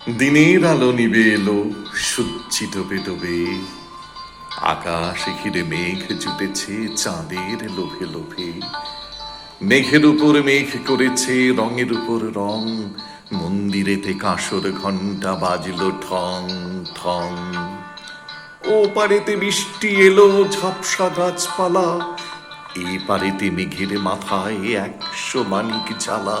দিনের আলো নিবে এলো সজ্জিত ডোবে আকাশে ঘিরে মেঘ জুটেছে চাঁদের লোভে লোভে। মেঘের উপর মেঘ করেছে রঙের উপর রং। মন্দিরেতে কাঁসর ঘণ্টা বাজলো ঠং ঠং। ও পারেতে বৃষ্টি এলো, ঝাপসা গাছপালা। এ পারেতে মেঘের মাথায় একশো মানিক জ্বালা।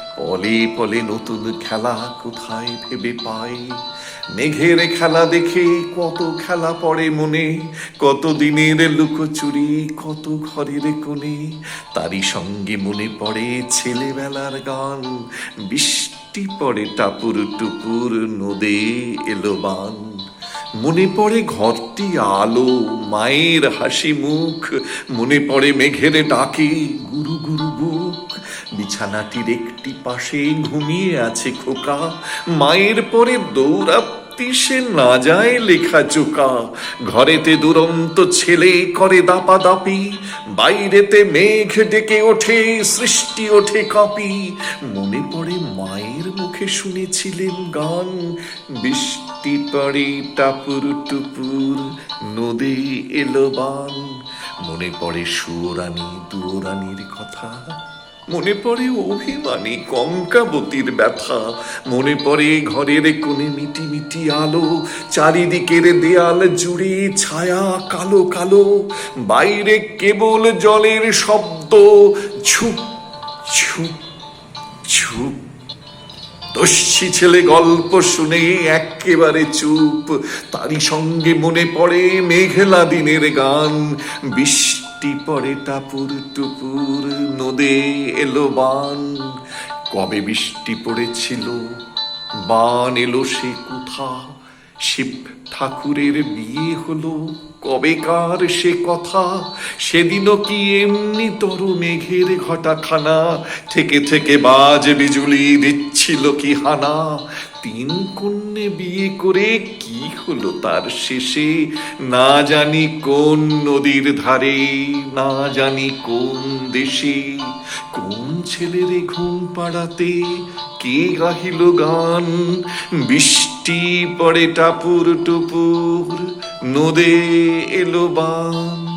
পলে পলে নতুন খেলা কোথায় ভেবে পায় মেঘের খেলা দেখে কত খেলা পড়ে মনে, কত দিনের লুকোচুরি, কত ঘরের কোণে। তারই সঙ্গে মনে পড়ে ছেলেবেলার গান, বৃষ্টি পড়ে টাপুর টুপুর নদে এলো বান। মনে পড়ে ঘরটি আলো, মায়ের হাসি মুখ, মনে পড়ে মেঘের ডাকে গুরু গুরু বুক বিছানাটির একটি পাশে ঘুমিয়ে আছে খোকা। মায়ের পরে দৌড়াপ্তি, সে না যায় লেখা চোকা। ঘরেতে দুরন্ত ছেলে করে দাপা দাপি বাইরেতে মেঘ ডেকে ওঠে, সৃষ্টি ওঠে কাঁপি। মনে পড়ে মায়ের মুখে শুনেছিলেন গান। বৃষ্টি পড়ে টাপুর টুপুর, নদী এলো বান। মনে পড়ে সুরানি, দুরানির কথা। মনে পড়ে অভিমানী কঙ্কাবতীর ব্যথা। মনে পড়ে ঘরের কোণে মিটি মিটি আলো, চারিদিকের দেয়াল জুড়ে ছায়া কালো কালো। বাইরে কেবল জলের শব্দ, ঝুপ ঝুপ ঝুপ। দস্যি ছেলে গল্প শুনে একেবারে চুপ। তারই সঙ্গে মনে পড়ে মেঘলা দিনের গান বৃষ্টি পরে টাপুর টুপুর নদে এলো বান। কবে বৃষ্টি পড়েছিল? বান এলো সে কোথা? শিব ঠাকুরের বিয়ে হলো। কবেকার সে কথা? সেদিনও কি এমনি তর মেঘের ঘটাখানা? থেকে থেকে বাজ বিজুলি দিচ্ছিল কি হানা? তিন কন্যে বিয়ে করে কি হলো তার শেষে? না জানি কোন নদীর ধারে, না জানি কোন দেশে। কোন ছেলেরে ঘুম পাড়াতে কে গাহিল গান? বৃষ্টি পড়ে টাপুর টুপুর নদে এলো বান।